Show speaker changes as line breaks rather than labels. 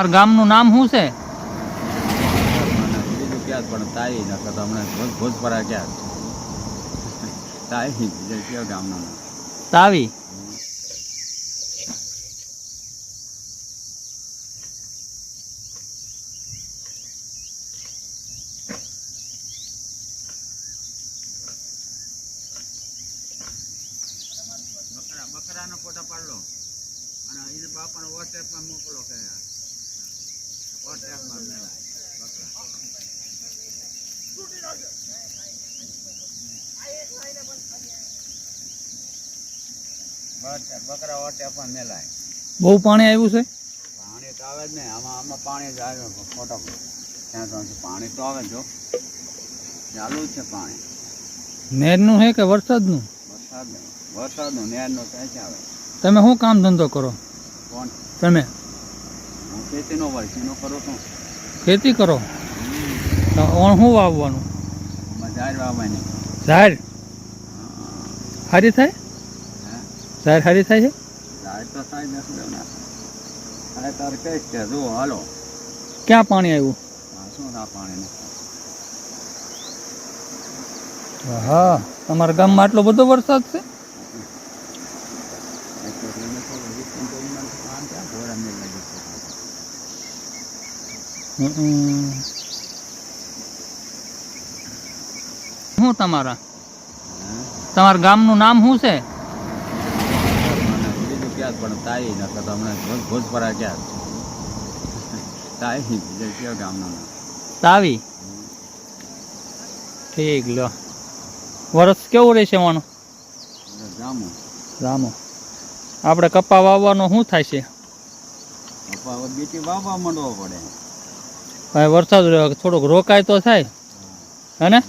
તમારા ગામનું નામ શું છે?
બીજું ક્યાં પણ તાઈ ન તો હમણાં ભોજ ભોજપરા ક્યાં તાઈ બીજું કયો ગામનું નામ
તાવી.
બકરા, બકરાનો ફોટો પાડલો અને એને બાપાનો વોટ્સએપમાં મોકલો કે મેળાય બકરા બકરા મેલાય.
બહુ પાણી આવ્યું છે?
પાણી તો આવે જ નહીં આમાં આમાં પાણી જ આવે ફોટો ત્યાં તો પાણી તો આવે જ ચાલુ જ છે પાણી.
નેરનું છે કે વરસાદનું?
વરસાદનું. વરસાદનું નેરનું ક્યાં આવે.
તમે શું કામ ધંધો કરો?
કોણ?
તમે?
ખેતીનો વર્ષીનો કરો તો?
ખેતી કરો? ઓણ શું વાવવાનું?
ઝાડ વાવવાની.
ઝાડ? સારી થાય?
હે.
ઝાડ સારી થાય છે?
ઝાડ તો થાય નથી અરે તારે કઈ કે જો હાલો.
ક્યાં પાણી આવ્યું?
શું ના પાણી
હા તમારા ગામમાં આટલો બધો વરસાદ છે
એક તો એને તો વીસ પંચોતેર મિનિટ પાણી ક્યાં ઘોડા મેળ લાગી છે
હમ. શું તમારા? તમારા ગામનું નામ શું છે?
પણ
તાવી. ઠીક, લો. વરસ કેવું રહેશે
જામું
રામો. આપણે કપા વાવવાનો શું થાય છે?
હવે
વરસાદ થોડોક રોકાય તો થાય. હે ને?